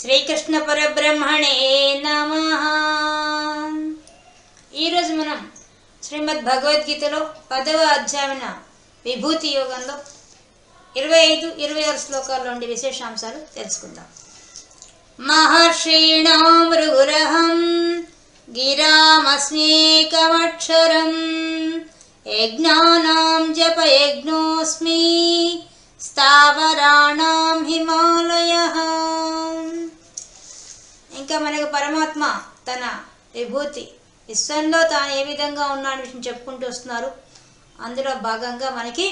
శ్రీకృష్ణ పరబ్రహ్మణే నమ. ఈరోజు మనం శ్రీమద్ భగవద్గీతలో పదవ అధ్యాయన విభూతి యోగంలో ఇరవై ఐదు ఇరవై ఆరు శ్లోకాల్లోని విశేషాంశాలు తెలుసుకుందాం. మహర్షీణాం మృగురహం గిరామస్మేకమక్షరం యజ్ఞానాం జపయజ్ఞోస్మి స్థావరాణం హిమాలయ. ఇంకా మనకు పరమాత్మ తన విభూతి విశ్వంలో తాను ఏ విధంగా ఉన్నాడు విషయం చెప్పుకుంటూ వస్తున్నారు. అందులో భాగంగా మనకి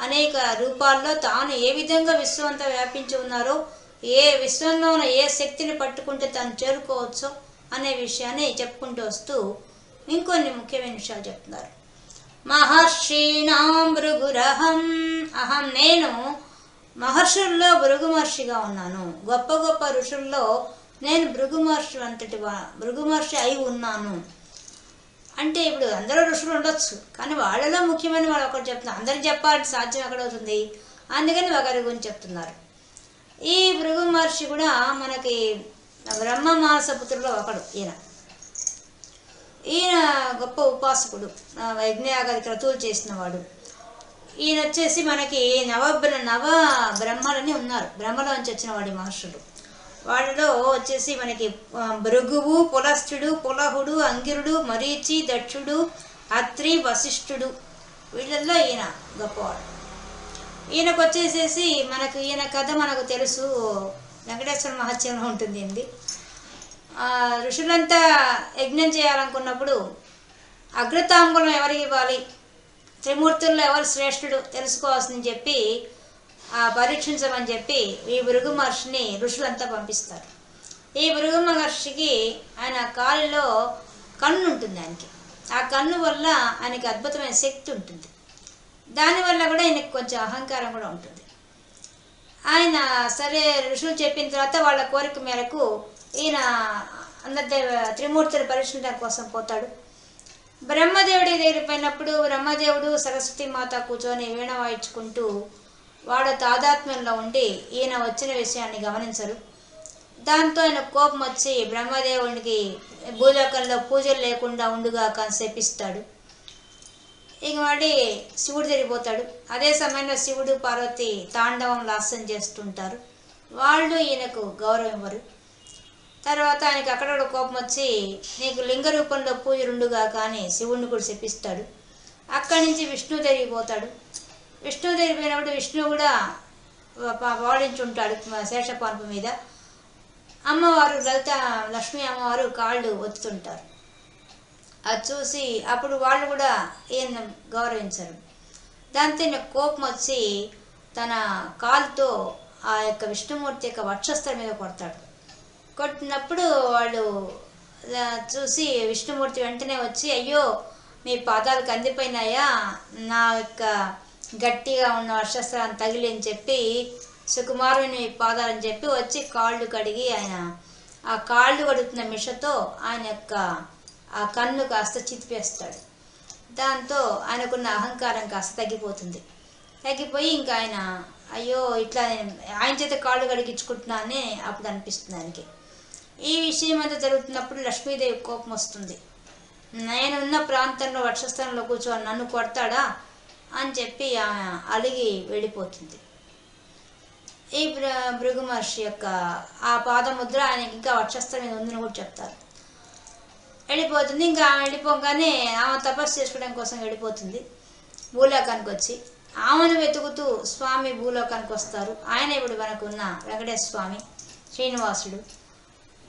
అనేక రూపాల్లో తాను ఏ విధంగా విశ్వం అంతా వ్యాపించి ఉన్నారో ఏ విశ్వంలో ఉన్న ఏ శక్తిని పట్టుకుంటే తాను చేరుకోవచ్చో అనే విషయాన్ని చెప్పుకుంటూ వస్తూ ఇంకొన్ని ముఖ్యమైన విషయాలు చెప్తున్నారు. మహర్షీణాం భృగురహం అహం నేను మహర్షుల్లో భృగు మహర్షిగా ఉన్నాను. గొప్ప గొప్ప ఋషుల్లో నేను భృగు మహర్షి అంతటి వా- భృగు మహర్షి అయి ఉన్నాను. అంటే ఇప్పుడు అందరూ ఋషులు ఉండొచ్చు కానీ వాళ్ళలో ముఖ్యమైన వాళ్ళు ఒకటి చెప్తున్నారు. అందరికి చెప్పాలంటే సాధ్యం ఎక్కడవుతుంది? అందుకని ఒకరి గురించి చెప్తున్నారు. ఈ భృగు మహర్షి కూడా మనకి బ్రహ్మ మాసపుత్రులో ఒకడు ఈయన. ఈయన గొప్ప ఉపాసకుడు యజ్ఞయాగాది క్రతువులు చేసినవాడు ఈయన వచ్చేసి మనకి నవ నవ బ్రహ్మలని ఉన్నారు. బ్రహ్మలోంచి వచ్చిన వాడి మహర్షులు. వాళ్ళలో వచ్చేసి మనకి భృగువు పులస్థుడు పులహుడు అంగిరుడు మరీచి దక్షుడు అత్రి వశిష్ఠుడు. వీళ్ళల్లో ఈయన గొప్పవాడు. ఈయనకు వచ్చేసేసి మనకు ఈయన కథ మనకు తెలుసు. వెంకటేశ్వర మహత్యంలో ఉంటుంది ఋషులంతా యజ్ఞం చేయాలనుకున్నప్పుడు అగ్రతాంబూలం ఎవరికి ఇవ్వాలి? త్రిమూర్తుల్లో ఎవరు శ్రేష్ఠుడు తెలుసుకోవాల్సిందని చెప్పి పరీక్షించమని చెప్పి ఈ భృగు మహర్షిని ఋషులంతా పంపిస్తారు. ఈ భృగు మహర్షికి ఆయన కాలిలో కన్ను ఉంటుంది ఆయనకి. ఆ కన్ను వల్ల ఆయనకి అద్భుతమైన శక్తి ఉంటుంది. దానివల్ల కూడా ఆయనకి కొంచెం అహంకారం కూడా ఉంటుంది. ఆయన సరే ఋషులు చెప్పిన తర్వాత వాళ్ళ కోరిక మేరకు ఈయన అందరిదేవ త్రిమూర్తుల పరీక్షించడం కోసం పోతాడు. బ్రహ్మదేవుడి దగ్గర పోయినప్పుడు బ్రహ్మదేవుడు సరస్వతి మాత కూర్చొని వీణ వాయించుకుంటూ వాడు తాదాత్మ్యంలో ఉండి ఈయన వచ్చిన విషయాన్ని గమనించరు. దాంతో ఆయన కోపం వచ్చి బ్రహ్మదేవునికి భూలోకంలో పూజలు లేకుండా ఉండుగా కాన్సేపిస్తాడు ఇక వాడి శివుడు తిరిగిపోతాడు. అదే సమయంలో శివుడు పార్వతి తాండవం లాస్యం చేస్తుంటారు. వాళ్ళు ఈయనకు గౌరవం ఇవ్వరు. తర్వాత ఆయనకి అక్కడ కోపం వచ్చి నీకు లింగ రూపంలో పూజలుండుగా కానీ శివుణ్ణి కూడా శపిస్తాడు. అక్కడి నుంచి విష్ణు తిరిగిపోతాడు విష్ణు తిరిగిపోయినప్పుడు విష్ణు కూడా వాడించుంటాడు శేషపాన్పు మీద. అమ్మవారు లలిత లక్ష్మీ అమ్మవారు కాళ్ళు ఒత్తుతుంటారు. అది చూసి అప్పుడు వాళ్ళు కూడా ఈయన గౌరవించరు. దాంతో కోపం వచ్చి తన కాలుతో ఆ యొక్క విష్ణుమూర్తి యొక్క వక్షస్థల మీద కొడతాడు. కొట్టినప్పుడు వాళ్ళు చూసి విష్ణుమూర్తి వెంటనే వచ్చి అయ్యో మీ పాదాలు కందిపోయినాయా? నా యొక్క గట్టిగా ఉన్న వర్షస్త్రాన్ని తగిలి అని చెప్పి సుకుమారుని పాదాలని చెప్పి వచ్చి కాళ్ళు కడిగి ఆయన ఆ కాళ్ళు కడుగుతున్న మిషతో ఆయన యొక్క ఆ కన్ను కాస్త చితిపేస్తాడు. దాంతో ఆయనకున్న అహంకారం కాస్త తగ్గిపోతుంది. తగ్గిపోయి ఇంకా ఆయన అయ్యో ఇట్లా ఆయన చేత కాళ్ళు కడిగించుకుంటున్నానే? అప్పుడు అనిపిస్తుంది ఆయనకి. ఈ విషయం అంతా జరుగుతున్నప్పుడు లక్ష్మీదేవి కోపం వస్తుంది. నేనున్న ప్రాంతంలో వర్షస్థానంలో కూర్చొని నన్ను కొడతాడా అని చెప్పి ఆమె అలిగి వెళ్ళిపోతుంది. ఈ భృ భృగు మహర్షి యొక్క ఆ పాదముద్ర ఆయనకి ఇంకా వక్షస్థలం మీద ఉందని కూడా చెప్తారు. వెళ్ళిపోతుంది. ఇంకా ఆమె వెళ్ళిపోగానే ఆమె తపస్సు చేసుకోవడం కోసం వెళ్ళిపోతుంది. భూలోకానికి వచ్చి ఆమెను వెతుకుతూ స్వామి భూలోకానికి వస్తారు. ఆయన ఇప్పుడు మనకున్న వెంకటేశ్వర స్వామి శ్రీనివాసుడు.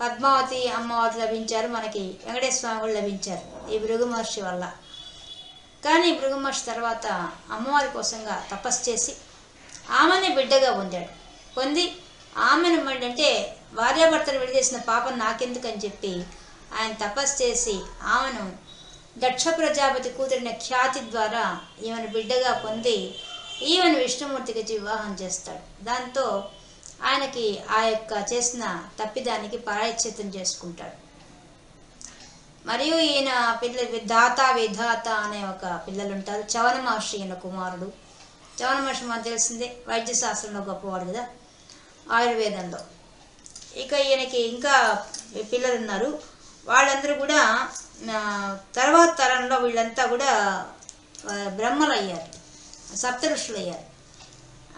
పద్మావతి అమ్మవారు లభించారు మనకి వెంకటేశ్వర స్వామి కూడా లభించారు ఈ భృగు మహర్షి వల్ల. కానీ భృగు మహర్షి తర్వాత అమ్మవారి కోసంగా తపస్సు చేసి ఆమెనే బిడ్డగా పొందాడు. పొంది ఆమెను అంటే భార్యాభర్తను విడిచేసిన పాపం నాకెందుకని చెప్పి ఆయన తపస్సు చేసి ఆమెను దక్ష ప్రజాపతి కూతురిన ఖ్యాతి ద్వారా ఈమెను బిడ్డగా పొంది ఈమెను విష్ణుమూర్తికి వివాహం చేస్తాడు. దాంతో ఆయనకి ఆ యొక్క చేసిన తప్పిదానికి ప్రాయశ్చిత్తం చేసుకుంటాడు. మరియు ఈయన పిల్ల దాత విధాత అనే ఒక పిల్లలు ఉంటారు చవన మహర్షి ఈయన కుమారుడు. చవన మహర్షి మనకు తెలిసిందే వైద్య శాస్త్రంలో గొప్పవాడు కదా ఆయుర్వేదంలో. ఇక ఈయనకి ఇంకా పిల్లలు ఉన్నారు వాళ్ళందరూ కూడా తర్వాత తరంలో వీళ్ళంతా కూడా బ్రహ్మలు అయ్యారు సప్తఋషులు అయ్యారు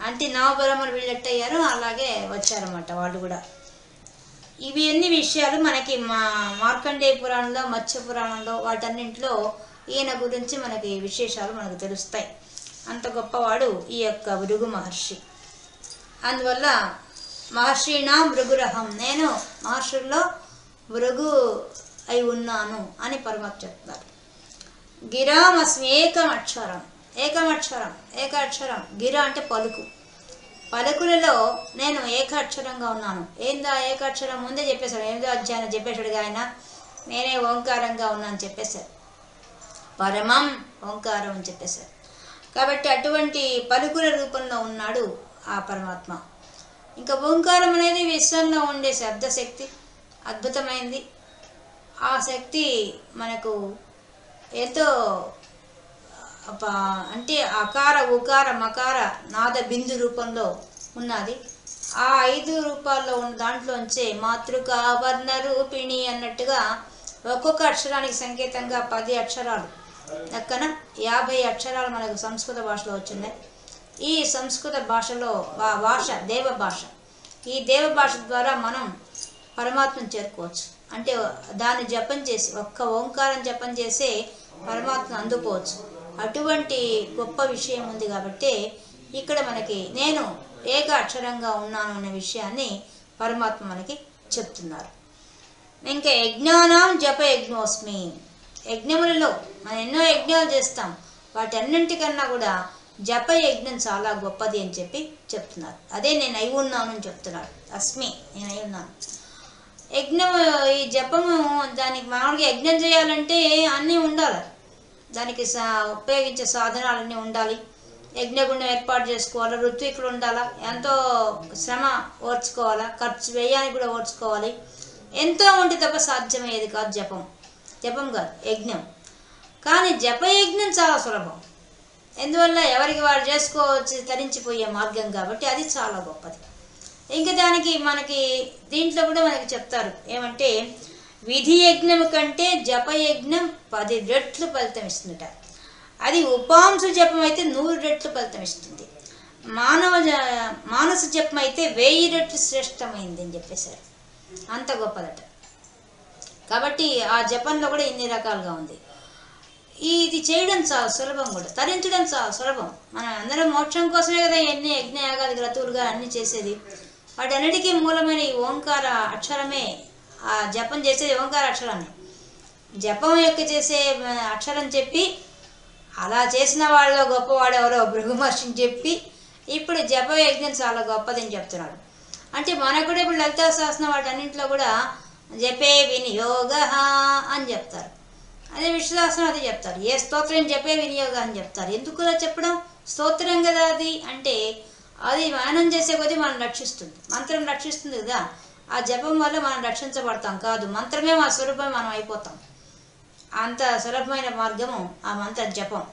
అంటే నవబ్రహ్మలు వీళ్ళు ఎట్టయ్యారో అలాగే వచ్చారన్నమాట వాళ్ళు కూడా. ఇవి ఎన్ని విషయాలు మనకి మా మార్కండేయ పురాణంలో మత్స్య పురాణంలో వాటన్నింటిలో ఈయన గురించి మనకి విశేషాలు మనకు తెలుస్తాయి. అంత గొప్పవాడు ఈ యొక్క భృగు మహర్షి. అందువల్ల మహర్షినా భృగురహం నేను మహర్షుల్లో భృగు అయి ఉన్నాను అని పరమాత్మ చెప్తారు. గిరామస్మి ఏకమక్షరం. ఏకమక్షరం ఏకాక్షరం. గిర అంటే పలుకు. పలుకులలో నేను ఏకాక్షరంగా ఉన్నాను. ఏందా ఏకాక్షరం? ముందే చెప్పేశాడు. ఏందో అధ్యాయం చెప్పేశాడు ఆయన. నేనే ఓంకారంగా ఉన్నాను చెప్పేశారు. పరమం ఓంకారం అని చెప్పేశారు. కాబట్టి అటువంటి పలుకుల రూపంలో ఉన్నాడు ఆ పరమాత్మ. ఇంకా ఓంకారం అనేది విశ్వంలో ఉండే శబ్దశక్తి. అద్భుతమైంది. ఆ శక్తి మనకు ఎంతో అంటే అకార ఉకార మకార నాద బిందు రూపంలో ఉన్నది. ఆ ఐదు రూపాల్లో ఉన్న దాంట్లోంచే మాతృక వర్ణ రూపిణి అన్నట్టుగా ఒక్కొక్క అక్షరానికి సంకేతంగా పది అక్షరాలు. లెక్కన యాభై అక్షరాలు మనకు సంస్కృత భాషలో వచ్చినాయి ఈ సంస్కృత భాషలో భాష దేవ భాష. ఈ దేవ భాష ద్వారా మనం పరమాత్మను చేరుకోవచ్చు. అంటే దాన్ని జపం చేసి ఒక్క ఓంకారం జపం చేసే పరమాత్మను అందుకోవచ్చు. అటువంటి గొప్ప విషయం ఉంది కాబట్టి ఇక్కడ మనకి నేను ఏక అక్షరంగా ఉన్నాను అనే విషయాన్ని పరమాత్మ మనకి చెప్తున్నారు. ఇంకా యజ్ఞానం జప యజ్ఞోస్మి. యజ్ఞములలో మనం ఎన్నో యజ్ఞాలు చేస్తాం. వాటన్నింటికన్నా కూడా జప యజ్ఞం చాలా గొప్పది అని చెప్పి చెప్తున్నారు. అదే నేను అయి ఉన్నాను అని చెప్తున్నాడు అస్మి నేను అయి ఉన్నాను. యజ్ఞము ఈ జపము దానికి మామూలుగా యజ్ఞం చేయాలంటే అన్నీ ఉండాలి. దానికి సా ఉపయోగించే సాధనాలన్నీ ఉండాలి. యజ్ఞగుండం ఏర్పాటు చేసుకోవాలి ఋత్వికులు ఉండాలా ఎంతో శ్రమ ఓర్చుకోవాలా ఖర్చు వ్యయానికి కూడా ఓర్చుకోవాలి. ఎంతో ఉంటే తప్ప సాధ్యమయ్యేది కాదు జపం. జపం కాదు యజ్ఞం. కానీ జపయజ్ఞం చాలా సులభం. ఎందువల్ల ఎవరికి వారు చేసుకోవచ్చు తరించిపోయే మార్గం కాబట్టి అది చాలా గొప్పది. ఇంకా దానికి మనకి దీంట్లో కూడా మనకి చెప్తారు. ఏమంటే విధి యజ్ఞం కంటే జపయజ్ఞం పది రెట్లు ఫలితం ఇస్తుందట. అది ఉపాంశ జపం అయితే నూరు రెట్లు ఫలితం ఇస్తుంది. మానవ జ- మానస జపం అయితే వెయ్యి రెట్లు శ్రేష్టమైంది అని చెప్పేశారు. అంత గొప్పదట. కాబట్టి ఆ జపంలో కూడా ఇన్ని రకాలుగా ఉంది. ఇది చేయడం చాలా సులభం కూడా. తరించడం చాలా సులభం. మనం అందరం మోక్షం కోసమే కదా ఎన్ని యజ్ఞయాగాది క్రతువులుగా అన్ని చేసేది. వాటన్నిటికీ మూలమైన ఈ ఓంకార అక్షరమే ఆ జపం చేసేది ఓంకార అక్షరాన్ని జపం యొక్క చేసే అక్షరం చెప్పి అలా చేసిన వాళ్ళలో గొప్పవాడు ఎవరో భృగుమహర్షిని చెప్పి ఇప్పుడు జప యజ్ఞం చాలా గొప్పదని చెప్తున్నాడు. అంటే మనకు కూడా ఇప్పుడు లలితా శాసనం వాటన్నింటిలో కూడా జపే వినియోగ అని చెప్తారు. అదే విశ్వాసం అది చెప్తారు. ఏ స్తోత్రం చెప్పే వినియోగ అని చెప్తారు. ఎందుకు చెప్పడం? స్తోత్రం కదా అది. అంటే అది మానం చేసే కొద్దీ మనం రక్షిస్తుంది. మంత్రం రక్షిస్తుంది కదా. ఆ జపం వల్ల మనం రక్షించబడతాం కాదు. మంత్రమే మా స్వరూపమే మనం అయిపోతాం. అంత సులభమైన మార్గము ఆ మంత్ర జపం.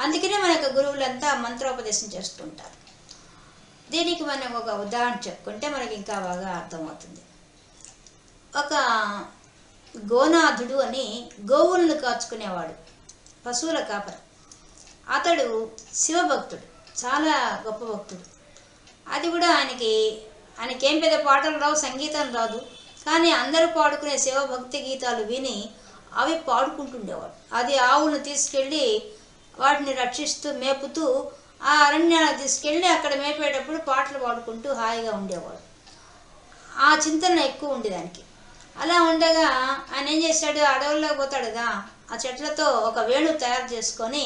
అందుకనే మనకు గురువులంతా మంత్రోపదేశం చేస్తుంటారు. దీనికి మనం ఒక ఉదాహరణ చెప్పుకుంటే మనకి ఇంకా బాగా అర్థమవుతుంది. ఒక గోనాథుడు అని గోవులను కాచుకునేవాడు. పశువుల కాపరి. అతడు శివభక్తుడు. చాలా గొప్ప భక్తుడు. అది కూడా ఆయనకి ఆయనకేం పెద్ద పాటలు రావు సంగీతం రాదు. కానీ అందరూ పాడుకునే శివభక్తి గీతాలు విని అవి పాడుకుంటుండేవాడు అది ఆవులను తీసుకెళ్ళి వాటిని రక్షిస్తూ మేపుతూ ఆ అరణ్యాన్ని తీసుకెళ్ళి అక్కడ మేపేటప్పుడు పాటలు పాడుకుంటూ హాయిగా ఉండేవాడు ఆ చింతన ఎక్కువ ఉండేదానికి. అలా ఉండగా ఆయన ఏం చేశాడు? అడవుల్లో పోతాడు కదా ఆ చెట్లతో ఒక వేణు తయారు చేసుకొని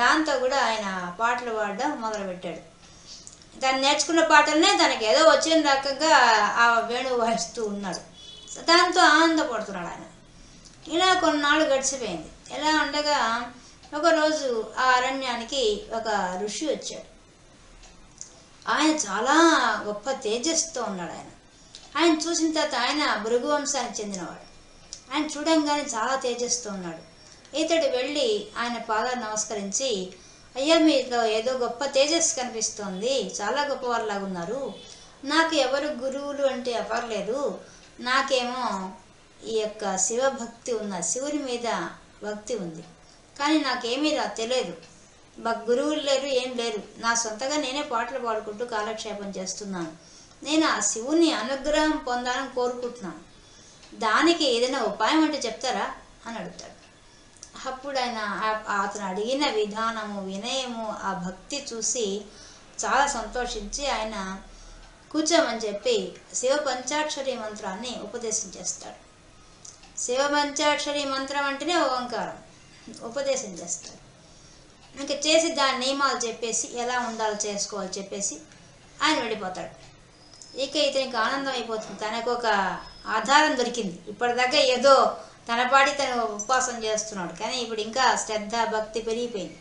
దాంతో కూడా ఆయన పాటలు పాడడం మొదలుపెట్టాడు. దాన్ని నేర్చుకున్న పాటలనే తనకి ఏదో వచ్చిన రకంగా ఆ వేణువు వాయిస్తూ ఉన్నాడు. దాంతో ఆనందపడుతున్నాడు ఆయన. ఇలా కొన్నాళ్ళు గడిచిపోయింది. ఎలా ఉండగా ఒకరోజు ఆ అరణ్యానికి ఒక ఋషి వచ్చాడు. ఆయన చాలా గొప్ప తేజస్తో ఉన్నాడు ఆయన. ఆయన చూసిన తర్వాత ఆయన భృగు వంశానికి చెందినవాడు. ఆయన చూడంగానే చాలా తేజస్తో ఉన్నాడు. ఇతడు వెళ్ళి ఆయన పాదాలు నమస్కరించి అయ్యా మీలో ఏదో గొప్ప తేజస్సు కనిపిస్తోంది. చాలా గొప్పవారిలాగా ఉన్నారు. నాకు ఎవరు గురువులు అంటే ఎవరు నాకేమో ఈ యొక్క శివభక్తి ఉన్న శివుని మీద భక్తి ఉంది. కానీ నాకేమీ రా తెలియదు. మాకు గురువులు లేరు ఏం లేరు. నా సొంతగా నేనే పాటలు పాడుకుంటూ కాలక్షేపం చేస్తున్నాను. నేను ఆ శివుని అనుగ్రహం పొందాలని కోరుకుంటున్నాను. దానికి ఏదైనా ఉపాయం అంటే చెప్తారా? అని అడుగుతాడు. అప్పుడు ఆయన అతను అడిగిన విధానము వినయము ఆ భక్తి చూసి చాలా సంతోషించి ఆయన కూర్చోమని చెప్పి శివ పంచాక్షరి మంత్రాన్ని ఉపదేశం చేస్తాడు. శివ పంచాక్షరి మంత్రం అంటేనే ఓంకారం. ఉపదేశం చేస్తాడు. ఇంకా చేసి దాని నియమాలు చెప్పేసి ఎలా ఉండాలో చేసుకోవాలి చెప్పేసి ఆయన వెళ్ళిపోతాడు. ఇక ఇతనికి ఆనందం అయిపోతుంది. తనకు ఒక ఆధారం దొరికింది. ఇప్పటిదాకా ఏదో తన తను ఉపవాసం చేస్తున్నాడు. కానీ ఇప్పుడు ఇంకా శ్రద్ధ భక్తి పెరిగిపోయింది.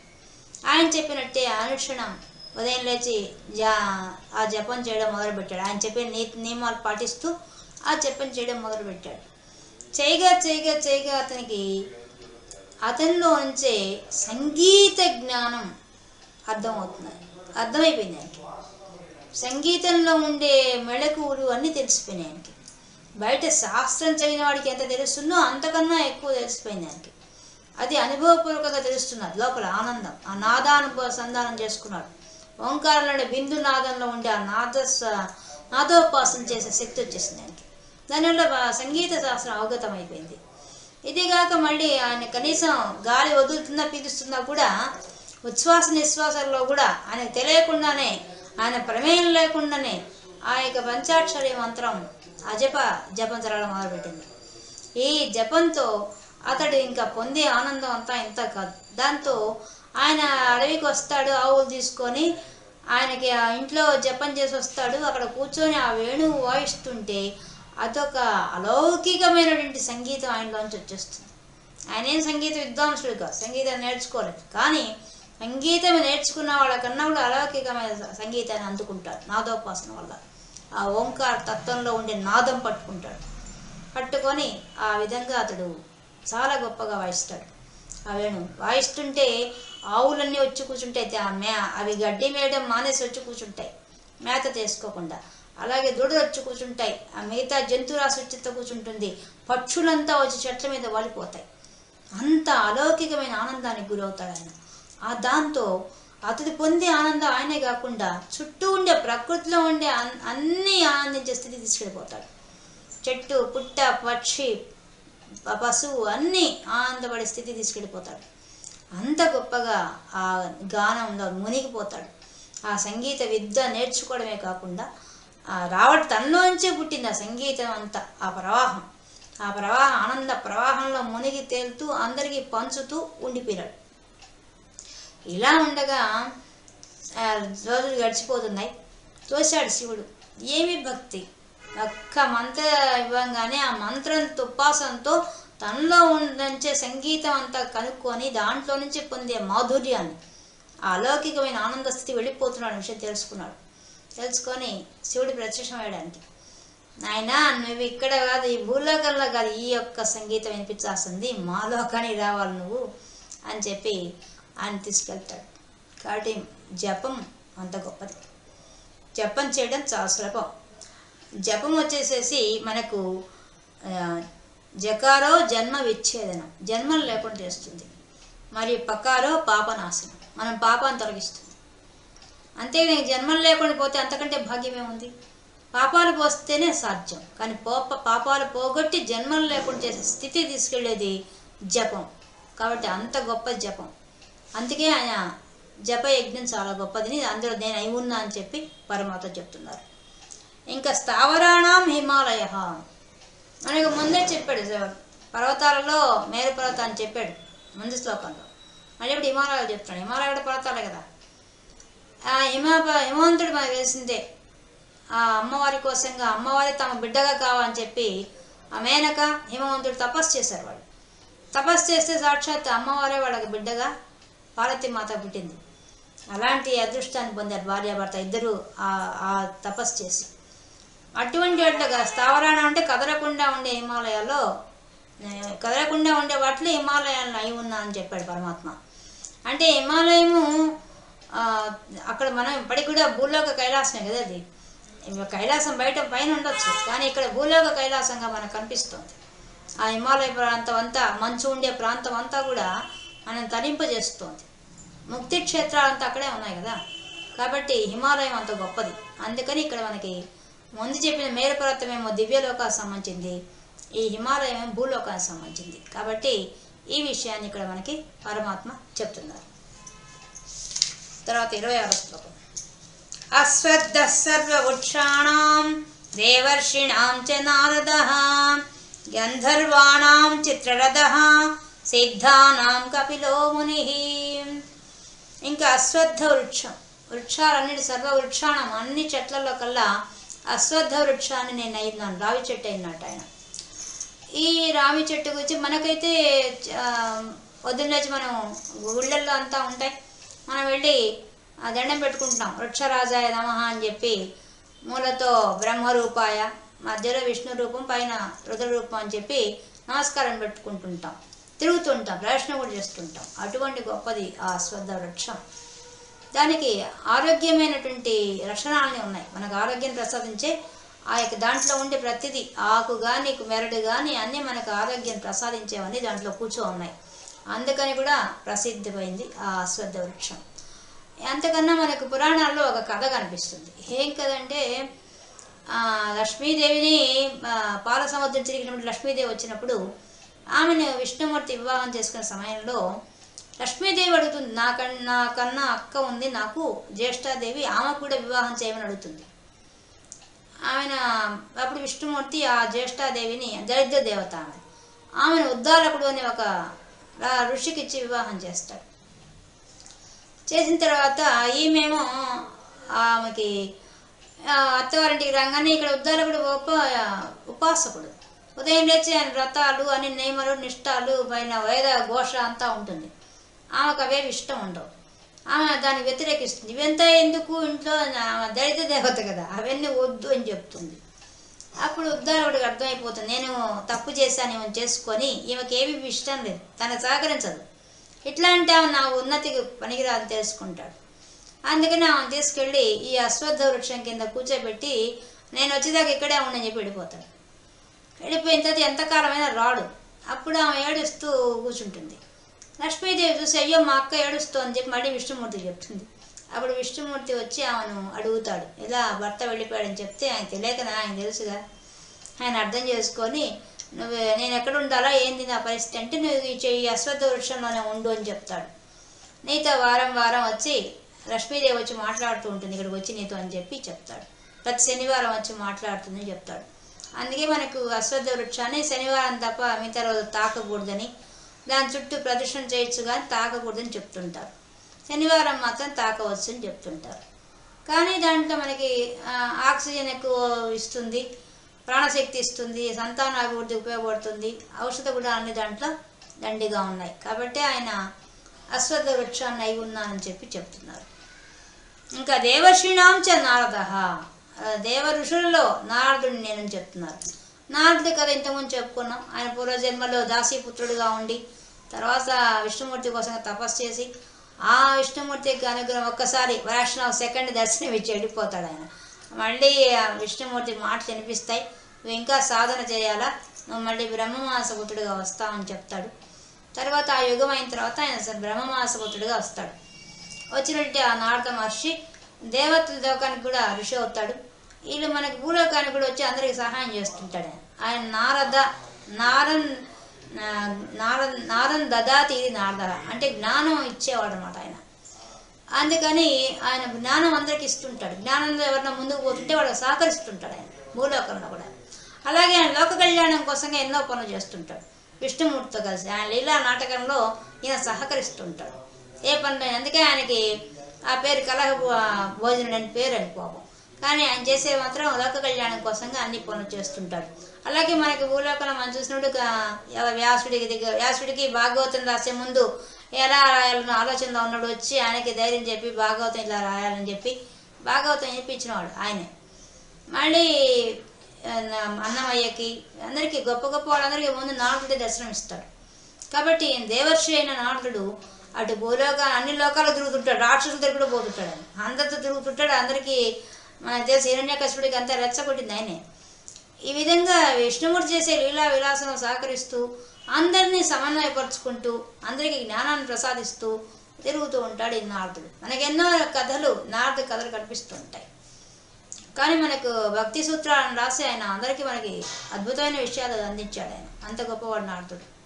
ఆయన చెప్పినట్టే అనుక్షణం ఉదయం లేచి జా ఆ జపం చేయడం మొదలుపెట్టాడు. ఆయన చెప్పిన నీతి నియమాలు పాటిస్తూ ఆ జపం చేయడం మొదలుపెట్టాడు. చేయగా చేయగా చేయగా అతనికి అతనిలో ఉంచే సంగీత జ్ఞానం అర్థమవుతుంది. అర్థమైపోయింది ఆయనకి. సంగీతంలో ఉండే మెళకువలు అన్నీ తెలిసిపోయినాయి ఆయనకి. బయట శాస్త్రం చదివిన వాడికి ఎంత తెలుస్తుందో అంతకన్నా ఎక్కువ తెలిసిపోయింది దానికి అది అనుభవపూర్వకంగా తెలుస్తున్నది. లోపల ఆనందం. ఆ నాదానుభవ సంధానం చేసుకున్నాడు. ఓంకారంలోని బిందు నాదంలో ఉండే ఆ నాద నాదోపాసన చేసే శక్తి వచ్చేసింది ఆయనకి. దానివల్ల సంగీత శాస్త్రం అవగతం అయిపోయింది ఇదిగాక మళ్ళీ ఆయన కనీసం గాలి వదులుతున్నా పీలుస్తున్నా కూడా ఉచ్ఛ్వాస నిశ్వాసాల్లో కూడా ఆయన తెలియకుండానే ఆయన ప్రమేయం లేకుండానే ఆ యొక్క పంచాక్షరి మంత్రం అజప జపం జరగడం మొదలుపెట్టింది. ఈ జపంతో అతడు ఇంకా పొందే ఆనందం అంతా ఇంత కాదు. దాంతో ఆయన అడవికి వస్తాడు ఆవులు తీసుకొని ఆయనకి ఆ ఇంట్లో జపం చేసి వస్తాడు. అక్కడ కూర్చొని ఆ వేణువు వాయిస్తుంటే అదొక అలౌకికమైనటువంటి సంగీతం ఆయనలోంచి వచ్చేస్తుంది. ఆయన ఏం సంగీత? విద్వాంసుడు కాదు. సంగీతం నేర్చుకోలేదు. కానీ సంగీతం నేర్చుకున్న వాళ్ళకన్నా కూడా అలౌకికమైన సంగీతాన్ని అందుకుంటారు. నాదోపాసన వల్ల. ఆ ఓంకార తత్వంలో ఉండే నాదం పట్టుకుంటాడు. పట్టుకొని ఆ విధంగా అతడు చాలా గొప్పగా వాయిస్తాడు. ఆ వేణు వాయిస్తుంటే ఆవులన్నీ వచ్చి కూర్చుంటాయి. ఆ మే అవి గడ్డి మేయడం మానేసి వచ్చి కూర్చుంటాయి. మేత తీసుకోకుండా. అలాగే దూడలు వచ్చి కూర్చుంటాయి. ఆ మిగతా జంతురాశి వచ్చి కూర్చుంటుంది. పక్షులంతా వచ్చి చెట్ల మీద వాలిపోతాయి. అంత అలౌకికమైన ఆనందానికి గురవుతాడు ఆయన. ఆ దాంతో అతడు పొందే ఆనందం ఆయనే కాకుండా చుట్టూ ఉండే ప్రకృతిలో ఉండే అన్- అన్ని ఆనందించే స్థితి తీసుకెళ్ళిపోతాడు. చెట్టు పుట్ట పక్షి పశువు అన్నీ ఆనందపడే స్థితి తీసుకెళ్ళిపోతాడు. అంత గొప్పగా ఆ గానంలో మునిగిపోతాడు. ఆ సంగీత విద్య నేర్చుకోవడమే కాకుండా ఆ రావడం తనలోంచే పుట్టింది ఆ సంగీతం అంతా ఆ ప్రవాహం. ఆ ప్రవాహం ఆనంద ప్రవాహంలో మునిగి తేలుతూ అందరికీ పంచుతూ ఉండిపోయాడు ఇలా ఉండగా రోజులు గడిచిపోతున్నాయి. తోశాడు శివుడు. ఏమి భక్తి? ఒక్క మంత్ర ఇవ్వంగానే ఆ మంత్రం తుప్పాసంతో తనలో ఉండే సంగీతం అంతా కనుక్కొని దాంట్లో నుంచి పొందే మాధుర్యాన్ని అలౌకికమైన ఆనంద స్థితి వెళ్ళిపోతున్నాడు విషయం తెలుసుకున్నాడు. తెలుసుకొని శివుడు ప్రత్యక్షమయ్యడానికి నాయనా నువ్వు ఇక్కడ కాదు ఈ భూలోకంలో కాదు ఈ యొక్క సంగీతం వినిపించాల్సింది మా లోకానికి రావాలి నువ్వు అని చెప్పి ఆయన తీసుకెళ్తాడు కాబట్టి జపం అంత గొప్పది. జపం చేయడం చాలా సులభం. జపం వచ్చేసేసి మనకు జకారో జన్మ విచ్ఛేదనం. జన్మలు లేకుండా చేస్తుంది. మరియు పకారో పాపనాశనం. మనం పాపాన్ని తొలగిస్తుంది. అంతే నీకు జన్మలు లేకుండా పోతే అంతకంటే భాగ్యం ఏముంది? పాపాలు పోస్తేనే సాధ్యం. కానీ పోప పాపాలు పోగొట్టి జన్మలు లేకుండా చేసే స్థితి తీసుకెళ్ళేది జపం. కాబట్టి అంత గొప్ప జపం. అందుకే ఆయన జప యజ్ఞం చాలా గొప్పదని అందులో నేను అయి ఉన్నా అని చెప్పి పరమాత్మ చెప్తున్నారు. ఇంకా స్థావరాణం హిమాలయ. అనేక ముందే చెప్పాడు పర్వతాలలో మేరు అని చెప్పాడు ముందు శ్లోకంలో. మళ్ళీ ఇప్పుడు హిమాలయాలు చెప్తాడు హిమాలయ కూడా పర్వతాలే కదా. ఆ హిమ హిమవంతుడు మనకు తెలిసిందే. ఆ అమ్మవారి కోసంగా అమ్మవారి తమ బిడ్డగా కావాలని చెప్పి ఆ మేనక హిమవంతుడు తపస్సు చేశారు వాళ్ళు. తపస్సు చేస్తే సాక్షాత్ అమ్మవారే వాళ్ళకి బిడ్డగా పార్వతీ మాత పుట్టింది. అలాంటి అదృష్టాన్ని పొందారు భార్యాభర్త ఇద్దరు ఆ ఆ తపస్సు చేసి. అటువంటి వాటిగా స్థావరాణ అంటే కదలకుండా ఉండే హిమాలయాల్లో కదలకుండా ఉండే వాటిలో హిమాలయాలను అయి ఉన్నా అని చెప్పాడు పరమాత్మ. అంటే హిమాలయము అక్కడ మనం ఇప్పటికి కూడా భూలోక కైలాసమే కదా అది. కైలాసం బయట పైన ఉండొచ్చు కానీ ఇక్కడ భూలోక కైలాసంగా మనకు కనిపిస్తుంది. ఆ హిమాలయ ప్రాంతం అంతా మంచు ఉండే ప్రాంతం అంతా కూడా మనం తరింపజేస్తోంది. ముక్తి క్షేత్రాలంతా అక్కడే ఉన్నాయి కదా? కాబట్టి హిమాలయం అంత గొప్పది. అందుకని ఇక్కడ మనకి ముందు చెప్పిన మేరుపర్వతమేమో దివ్యలోకానికి సంబంధించింది ఈ హిమాలయం భూలోకానికి సంబంధించింది. కాబట్టి ఈ విషయాన్ని ఇక్కడ మనకి పరమాత్మ చెప్తున్నారు. తర్వాత ఇరవై ఆరో శ్లోకం. అశ్వద్ధ సర్వవృక్షాణం దేవర్షిణాం చ నారద గంధర్వాణాం చిత్రరథ సిద్ధానాం కపిలో ముని. ఇంకా అశ్వత్థ వృక్షం. వృక్షాలన్నిటి సర్వ వృక్షాణం అన్ని చెట్లలో కల్లా అశ్వత్థ వృక్షాన్ని నేను అయినాను రావి చెట్టు అయినట్టు ఆయన. ఈ రావి చెట్టు గురించి మనకైతే ఆ, మనం గుళ్ళల్లో అంతా ఉంటాయి. మనం వెళ్ళి ఆ దండం పెట్టుకుంటున్నాం వృక్షరాజాయ నమః అని చెప్పి మూలతో బ్రహ్మరూపాయ మధ్యలో విష్ణు రూపం పైన రుద్రరూపం అని చెప్పి నమస్కారం పెట్టుకుంటుంటాం. తిరుగుతుంటాం ప్రదర్శన కూడా చేస్తుంటాం. అటువంటి గొప్పది ఆ అశ్వద్ధ వృక్షం. దానికి ఆరోగ్యమైనటువంటి లక్షణాలని ఉన్నాయి. మనకు ఆరోగ్యం ప్రసాదించే ఆ యొక్క దాంట్లో ఉండే ప్రతిదీ ఆకు కానీ మెరడు కానీ అన్నీ మనకు ఆరోగ్యం ప్రసాదించేవన్నీ దాంట్లో కూర్చో ఉన్నాయి. అందుకని కూడా ప్రసిద్ధిపోయింది ఆ అశ్వద్ధ వృక్షం. అంతకన్నా మనకు పురాణాల్లో ఒక కథ కనిపిస్తుంది. ఏం కదంటే లక్ష్మీదేవిని పాల సముద్రం తిరిగినప్పుడు లక్ష్మీదేవి వచ్చినప్పుడు ఆమెను విష్ణుమూర్తి వివాహం చేసుకునే సమయంలో లక్ష్మీదేవి అడుగుతుంది నాకన్నా నాకన్నా అక్క ఉంది నాకు జ్యేష్ఠాదేవి ఆమె కూడా వివాహం చేయమని అడుగుతుంది. ఆమెన అప్పుడు విష్ణుమూర్తి ఆ జ్యేష్ఠాదేవిని దరిద్ర దేవత ఆమె. ఆమెను ఉద్దాలకుడు అనే ఒక ఋషికి ఇచ్చి వివాహం చేస్తాడు. చేసిన తర్వాత ఈమెమో ఆమెకి అత్తవారింటికి రాగానే ఇక్కడ ఉద్దాలకుడు ఉప ఉపాసకుడు. ఉదయం లేచి ఆయన వ్రతాలు అని నియమాలు నిష్ఠాలు పైన వేద ఘోష అంతా ఉంటుంది. ఆమెకు అవేవి ఇష్టం ఉండవు. ఆమె దాన్ని వ్యతిరేకిస్తుంది. ఇవంతా ఎందుకు? ఇంట్లో ఆమె దళిత దేవత కదా. అవన్నీ వద్దు అని చెప్తుంది. అప్పుడు ఉద్దాలకుడికి అర్థమైపోతుంది. నేను తప్పు చేశాను ఏమని చేసుకొని ఈమెకి ఏమి ఇష్టం లేదు. తన సహకరించదు. ఇట్లా అంటే ఆమె నా ఉన్నతికి పనికిరాదని తెలుసుకుంటాడు. అందుకని ఆమె తీసుకెళ్ళి ఈ అశ్వత్థ వృక్షం కింద కూర్చోబెట్టి నేను వచ్చేదాకా ఇక్కడే ఉండని చెప్పి వెళ్ళిపోతాడు. వెళ్ళిపోయిన తర్వాత ఎంతకాలమైనా రాడు. అప్పుడు ఆమె ఏడుస్తూ కూర్చుంటుంది. లక్ష్మీదేవి చూసి అయ్యో మా అక్క ఏడుస్తోంది అని చెప్పి మళ్ళీ విష్ణుమూర్తికి చెప్తుంది. అప్పుడు విష్ణుమూర్తి వచ్చి ఆమెను అడుగుతాడు. ఇలా భర్త వెళ్ళిపోయాడని చెప్తే ఆయన తెలియకనా? ఆయన తెలుసుగా? ఆయన అర్థం చేసుకొని నువ్వు నేను ఎక్కడ ఉండాలా? ఏంది నా పరిస్థితి? అంటే నువ్వు ఈ చెయ్యి అశ్వత్థ వృక్షంలోనే ఉండు అని చెప్తాడు. నీతో వారం వారం వచ్చి లక్ష్మీదేవి వచ్చి మాట్లాడుతూ ఉంటుంది. ఇక్కడికి వచ్చి నీతో అని చెప్పి చెప్తాడు. ప్రతి శనివారం వచ్చి మాట్లాడుతుందని చెప్తాడు. అందుకే మనకు అశ్వత్థ వృక్షాన్ని శనివారం తప్ప మిగతా రోజు తాకకూడదని దాని చుట్టూ ప్రదక్షిణ చేయొచ్చు కానీ తాకకూడదని చెప్తుంటారు. శనివారం మాత్రం తాకవచ్చు అని చెప్తుంటారు. కానీ దాంట్లో మనకి ఆక్సిజన్ ఎక్కువ ఇస్తుంది ప్రాణశక్తి ఇస్తుంది సంతాన అభివృద్ధి ఉపయోగపడుతుంది ఔషధ కూడా అన్ని దాంట్లో దండిగా ఉన్నాయి. కాబట్టి ఆయన అశ్వత్థ వృక్షాన్ని అయి ఉన్నానని చెప్పి చెప్తున్నారు. ఇంకా దేవర్షిణాం చ నారద దేవ ఋషులలో నారదుడిని నేనని చెప్తున్నారు. నారదుడి కథ ఇంతకుముందు చెప్పుకున్నాం. ఆయన పూర్వజన్మలో దాసీపుత్రుడిగా ఉండి తర్వాత విష్ణుమూర్తి కోసం తపస్సు చేసి ఆ విష్ణుమూర్తికి అనుగ్రహం ఒక్కసారి వైష్ణవ సెకండ్ దర్శనం ఇచ్చి వెళ్ళిపోతాడు ఆయన. మళ్ళీ ఆ విష్ణుమూర్తి మాటలు వినిపిస్తాయి. నువ్వు ఇంకా సాధన చేయాలా? నువ్వు మళ్ళీ బ్రహ్మమాసపుత్రుడిగా వస్తావని చెప్తాడు. తర్వాత ఆ యుగం అయిన తర్వాత ఆయన బ్రహ్మమాసపుత్రుడిగా వస్తాడు. వచ్చినట్టు ఆ నారద మహర్షి దేవతల లోకానికి కూడా ఋషి అవుతాడు. వీళ్ళు మనకి భూలోకానికి కూడా వచ్చి అందరికి సహాయం చేస్తుంటాడు. ఆయన. నారద నారన్ నారన్ నారన్ దదాతి ఇది నారద అంటే జ్ఞానం ఇచ్చేవాడు అనమాట ఆయన. అందుకని ఆయన జ్ఞానం అందరికి ఇస్తుంటాడు. జ్ఞానంలో ఎవరైనా ముందుకు పోతుంటే వాళ్ళకి సహకరిస్తుంటాడు ఆయన భూలోకంలో కూడా. అలాగే ఆయన లోక కళ్యాణం కోసంగా ఎన్నో పనులు చేస్తుంటాడు. విష్ణుమూర్తితో కలిసి ఆయన లీలా నాటకంలో ఈయన సహకరిస్తుంటాడు. ఏ పనులు అందుకే ఆయనకి ఆ పేరు కలహ భోజనుడు అని పేరు అని పాపం కానీ ఆయన చేసే మాత్రం లోక కళ్యాణం కోసంగా అన్ని పనులు చేస్తుంటాడు. అలాగే మనకి భూలోకంలో మనం చూసినట్టు వ్యాసుడికి దగ్గర వ్యాసుడికి భాగవతం రాసే ముందు ఎలా రాయాలన్న ఆలోచనలో ఉన్నాడు వచ్చి ఆయనకి ధైర్యం చెప్పి భాగవతం ఇలా రాయాలని చెప్పి భాగవతం చెప్పించినవాడు ఆయనే. మళ్ళీ అన్నమయ్యకి అందరికీ గొప్ప గొప్ప వాళ్ళందరికీ ముందు నారదుడి దర్శనం ఇస్తాడు కాబట్టి దేవర్షి అయిన నారదుడు అటు భూలోక అన్ని లోకాలు తిరుగుతుంటాడు రాక్షసుల దగ్గర కూడా పోతుంటాడు. ఆయన అందరితో తిరుగుతుంటాడు అందరికీ మన దేశ హిరణ్యకశ్యుడికి అంతా రెచ్చగొట్టింది ఆయనే. ఈ విధంగా విష్ణుమూర్తి చేసే లీలా విలాసం సహకరిస్తూ అందరినీ సమన్వయపరుచుకుంటూ అందరికీ జ్ఞానాన్ని ప్రసాదిస్తూ తిరుగుతూ ఉంటాడు ఈ నారదుడు. మనకెన్నో కథలు నారద కథలు కనిపిస్తూ ఉంటాయి. కానీ మనకు భక్తి సూత్రాలను రాసి ఆయన అందరికీ మనకి అద్భుతమైన విషయాలు అందించాడు ఆయన. అంత గొప్పవాడు నారదుడు.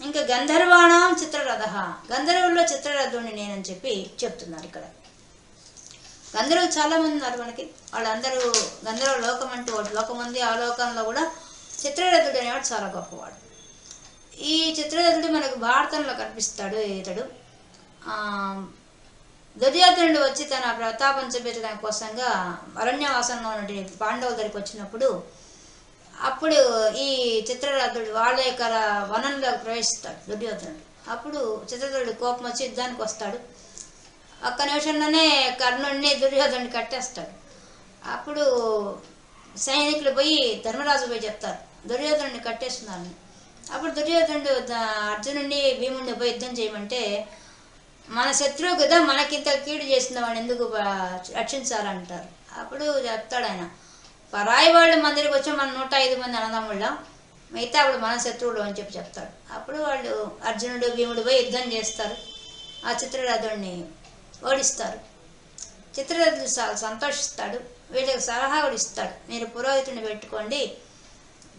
ఇంకా గంధర్వాణం చిత్రరథ. గంధర్వుల్లో చిత్రరథుడిని నేనని చెప్పి చెప్తున్నారు ఇక్కడ. గంధర్వులు చాలామంది ఉన్నారు మనకి. వాళ్ళందరూ గంధర్వ లోకం అంటూ ఒకటి లోకం ఉంది. ఆ లోకంలో కూడా చిత్రరథుడు అనేవాడు చాలా గొప్పవాడు. ఈ చిత్రరథుడు మనకు భారతంలో కనిపిస్తాడు ఇతడు ఆ, దుర్యోధనుడు వచ్చి తన ప్రతాపం చూపించడానికి కోసంగా అరణ్యవాసంలో ఉన్నటువంటి పాండవుల దగ్గరికి వచ్చినప్పుడు అప్పుడు ఈ చిత్రరథుడు వాళ్ళ యొక్క వనంలో ప్రవేశిస్తాడు దుర్యోధనుడు. అప్పుడు చిత్రరథుడు కోపం వచ్చి యుద్ధానికి వస్తాడు. ఒక్క నిమిషంలోనే కర్ణుడిని దుర్యోధనుడిని కట్టేస్తాడు. అప్పుడు సైనికులు పోయి ధర్మరాజు పోయి చెప్తారు దుర్యోధనుడిని కట్టేస్తున్నారని అప్పుడు దుర్యోధనుడు అర్జునుడిని భీముడిని పోయి యుద్ధం చేయమంటే మన శత్రువు కదా మనకింత కీడు చేసిన వాడిని ఎందుకు రక్షించాలంటారు? అప్పుడు చెప్తాడు ఆయన పరాయి వాళ్ళు మందిరికి వచ్చి మన నూట ఐదు మంది అన్నదమ్ముళ్ళ. మిగతా అప్పుడు మన శత్రువులు అని చెప్పి చెప్తాడు అప్పుడు వాళ్ళు అర్జునుడు భీముడు పోయి యుద్ధం చేస్తారు. ఆ చిత్రరథుడిని ఓడిస్తారు. చిత్రరథుడు చాలా సంతోషిస్తాడు. వీళ్ళకి సలహా కూడా ఇస్తాడు. మీరు పురోహితుడిని పెట్టుకోండి.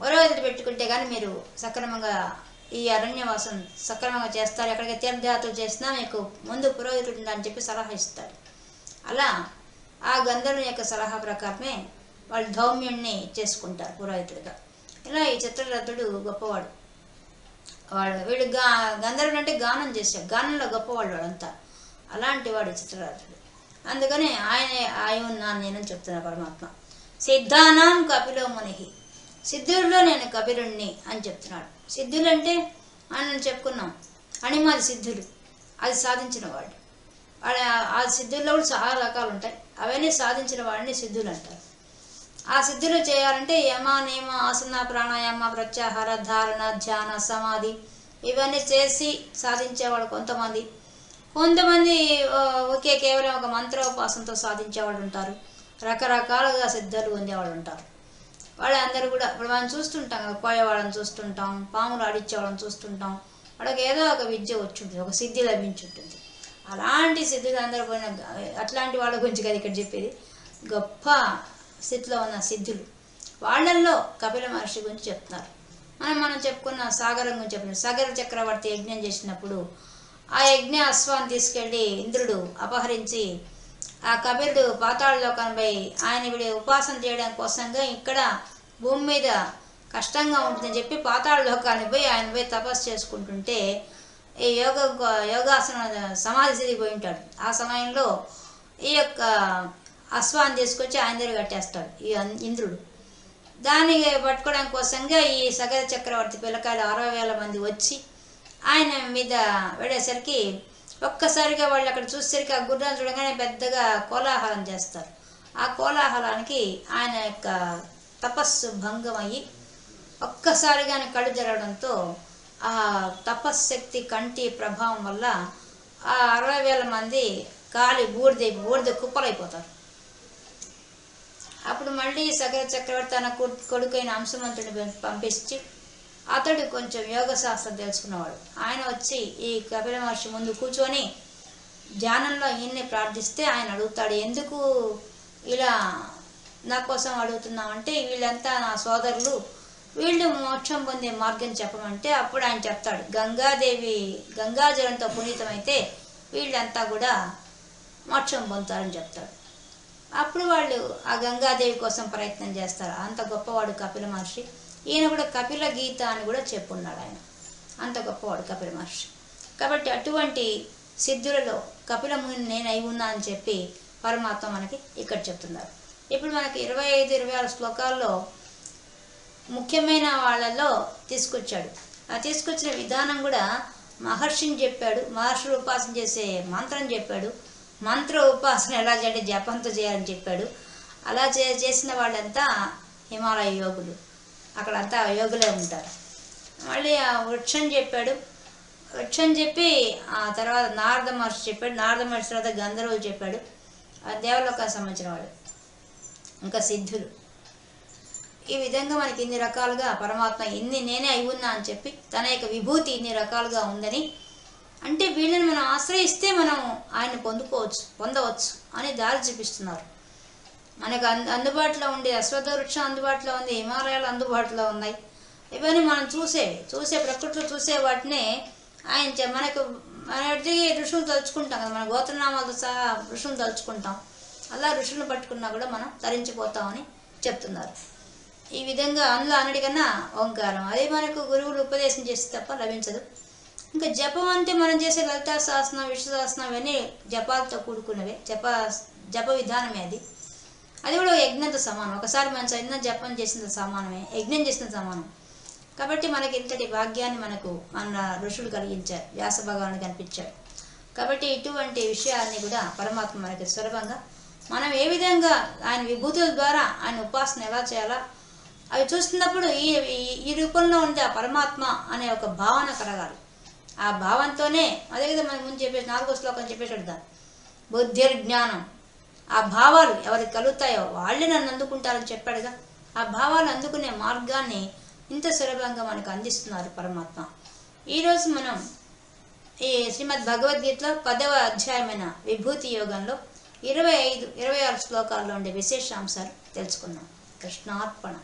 పురోహితుడు పెట్టుకుంటే కానీ మీరు సక్రమంగా ఈ అరణ్యవాసం సక్రమంగా చేస్తారు. ఎక్కడికి తీర్థయాత్రలు చేసినా మీకు ముందు పురోహితుడు అని చెప్పి సలహా ఇస్తాడు. అలా ఆ గంధర్వుని యొక్క సలహా ప్రకారమే వాళ్ళు ధౌమ్యుణ్ణి చేసుకుంటారు పురోహితుడిగా. ఇలా ఈ చిత్రరథుడు గొప్పవాడు. వాడు వీడు గా గంధర్వుడు అంటే గానం చేశాడు గానంలో గొప్పవాడు వాడంతా. అలాంటి వాడు చిత్రరథుడు అందుకని ఆయనే ఆయన ఉన్నాను నేను చెప్తున్నా పరమాత్మ. సిద్ధానాం కపిలో మునిహి సిద్ధుల్లో నేను కపిలుణ్ణి అని చెప్తున్నాడు. సిద్ధులు అంటే ఆయన చెప్పుకున్నాం అణిమాది సిద్ధులు అది సాధించిన వాడు. ఆ సిద్ధుల్లో కూడా చాలా రకాలు ఉంటాయి. అవన్నీ సాధించిన వాడిని సిద్ధులు అంటారు. ఆ సిద్ధులు చేయాలంటే యమ నియమ ఆసన ప్రాణాయామ ప్రత్యాహార ధారణ ధ్యాన సమాధి ఇవన్నీ చేసి సాధించేవాళ్ళు కొంతమంది. కొంతమంది ఒకే కేవలం ఒక మంత్రోపాసనతో సాధించేవాళ్ళు ఉంటారు. రకరకాలుగా సిద్ధులు ఉండేవాళ్ళు ఉంటారు. వాళ్ళందరూ కూడా ఇప్పుడు మనం చూస్తుంటాం కదా కోయవాళ్ళని చూస్తుంటాం పాములు ఆడిచ్చేవాళ్ళని చూస్తుంటాం. వాళ్ళకి ఏదో ఒక విద్య వచ్చి ఉంటుంది ఒక సిద్ధి లభించి ఉంటుంది అలాంటి సిద్ధులు అందరూ పోయిన అట్లాంటి వాళ్ళ గురించి కదా ఇక్కడ చెప్పేది. గొప్ప స్థితిలో ఉన్న సిద్ధులు. వాళ్ళల్లో కపిల మహర్షి గురించి చెప్తున్నారు. మనం మనం చెప్పుకున్న సాగరం గురించి చెప్పిన సాగర చక్రవర్తి యజ్ఞం చేసినప్పుడు ఆ యజ్ఞ అశ్వాన్ని తీసుకెళ్ళి ఇంద్రుడు అపహరించి ఆ కపిలుడు పాతాళ లోకంపై ఆయన వీడి ఉపాసన చేయడం కోసంగా ఇక్కడ భూమి మీద కష్టంగా ఉంటుందని చెప్పి పాతాళ లోకాన్ని పోయి ఆయన పోయి తపస్సు చేసుకుంటుంటే ఈ యోగ యోగాసన సమాధి స్థితికి పోయి ఉంటాడు. ఆ సమయంలో ఈ యొక్క అశ్వాన్ని తీసుకొచ్చి ఆయన దగ్గర కట్టేస్తాడు ఈ ఇంద్రుడు. దాన్ని పట్టుకోవడం కోసంగా ఈ సగర చక్రవర్తి పిల్లకాయలు అరవై వేల మంది వచ్చి ఆయన మీద వెళ్ళేసరికి ఒక్కసారిగా వాళ్ళు అక్కడ చూసేసరికి ఆ గుర్రాన్ని చూడగానే పెద్దగా కోలాహలం చేస్తారు. ఆ కోలాహలానికి ఆయన యొక్క తపస్సు భంగం అయ్యి ఒక్కసారిగా కళ్ళు జరగడంతో ఆ తపశ్శక్తి కంటి ప్రభావం వల్ల ఆ అరవై వేల మంది కాలి బూడిద బూడిద కుప్పలైపోతారు. అప్పుడు మళ్ళీ సగర చక్రవర్తి తన కొడుకైన అంశమంతుడిని పంపించి అతడు కొంచెం యోగ శాస్త్రం తెలుసుకున్నవాడు. ఆయన వచ్చి ఈ కపిల మహర్షి ముందు కూర్చొని ధ్యానంలో ఈయన్ని ప్రార్థిస్తే ఆయన అడుగుతాడు ఎందుకు ఇలా నా కోసం అడుగుతున్నామంటే వీళ్ళంతా నా సోదరులు వీళ్ళు మోక్షం పొందే మార్గం చెప్పమంటే అప్పుడు ఆయన చెప్తాడు. గంగాదేవి గంగాజలంతో పునీతమైతే వీళ్ళంతా కూడా మోక్షం పొందుతారని చెప్తాడు. అప్పుడు వాళ్ళు ఆ గంగాదేవి కోసం ప్రయత్నం చేస్తారు. అంత గొప్పవాడు కపిల మహర్షి. ఈయన కూడా కపిల గీత అని కూడా చెప్పున్నాడు ఆయన. అంత గొప్పవాడు కపిల మహర్షి. కాబట్టి అటువంటి సిద్ధులలో కపిల ముని నేను అయి ఉన్నా అని చెప్పి పరమాత్మ మనకి ఇక్కడ చెప్తున్నారు. ఇప్పుడు మనకి ఇరవై ఐదు ఇరవై ఆరు శ్లోకాల్లో ముఖ్యమైన వాళ్ళలో తీసుకొచ్చాడు. ఆ తీసుకొచ్చిన విధానం కూడా మహర్షిని చెప్పాడు. మహర్షులు ఉపాసన చేసే మంత్రం చెప్పాడు. మంత్ర ఉపాసన ఎలా చేయాలి జపంతో చేయాలని చెప్పాడు. అలా చే చేసిన వాళ్ళంతా హిమాలయ యోగులు. అక్కడంతా యోగులే ఉంటారు. మళ్ళీ ఆ వృక్షం చెప్పాడు. వృక్షం చెప్పి ఆ తర్వాత నారద మహర్షి చెప్పాడు. నారద మహర్షి తర్వాత గంధర్వులు చెప్పాడు. ఆ దేవలోకానికి సంబంధించిన వాడు. ఇంకా సిద్ధులు. ఈ విధంగా మనకి ఇన్ని రకాలుగా పరమాత్మ ఇన్ని నేనే అయి ఉన్నా అని చెప్పి తన యొక్క విభూతి ఇన్ని రకాలుగా ఉందని అంటే వీళ్ళని మనం ఆశ్రయిస్తే మనం ఆయన పొందుకోవచ్చు పొందవచ్చు అని దారి చూపిస్తున్నారు. మనకు అందు అందుబాటులో ఉండే అశ్వత్థ వృక్షం అందుబాటులో ఉంది హిమాలయాలు అందుబాటులో ఉన్నాయి. ఇవన్నీ మనం చూసేవి చూసే ప్రకృతిలో చూసే వాటినే ఆయన మనకు మన ఋషులు తలుచుకుంటాం కదా మన గోత్రనామాలతో సహా ఋషులు తలుచుకుంటాం. అలా ఋషులను పట్టుకున్నా కూడా మనం తరించిపోతామని చెప్తున్నారు. ఈ విధంగా అందులో అన్నిటికన్నా ఓంకారం. అదే మనకు గురువులు ఉపదేశం చేస్తే తప్ప లభించదు. ఇంకా జపం అంటే మనం చేసే లలితా శాసనం విశ్వశాసనం సహస్రం అవన్నీ జపాలతో కూడుకున్నవే. జప జప విధానమే అది. అది కూడా యజ్ఞంతో సమానం. ఒకసారి మనం చదివిన జపం చేసిన సమానమే. యజ్ఞం చేసిన సమానం. కాబట్టి మనకి ఇంతటి భాగ్యాన్ని మనకు మన ఋషులు కలిగించారు. వ్యాస భగవాను కనిపించారు కాబట్టి ఇటువంటి విషయాలని కూడా పరమాత్మ మనకి సులభంగా మనం ఏ విధంగా ఆయన విభూతుల ద్వారా ఆయన ఉపాసన ఎలా చేయాలా అవి చూస్తున్నప్పుడు ఈ- ఈ రూపంలో ఉండే ఆ పరమాత్మ అనే ఒక భావన కలగాలి. ఆ భావంతోనే అదే కదా మనం ముందు చెప్పేసి నాలుగో శ్లోకం చెప్పేసాడు దాన్ని బుద్ధిర్జ్ఞానం ఆ భావాలు ఎవరికి కలుగుతాయో వాళ్ళే నన్ను అందుకుంటారని చెప్పాడుగా. ఆ భావాలు అందుకునే మార్గాన్ని ఇంత సులభంగా మనకు అందిస్తున్నారు పరమాత్మ. ఈరోజు మనం ఈ శ్రీమద్ భగవద్గీతలో పదవ అధ్యాయమైన విభూతి యోగంలో ఇరవై ఐదు ఇరవై ఆరు శ్లోకాల్లో ఉండే విశేషాంశాలు తెలుసుకున్నాం కృష్ణార్పణ.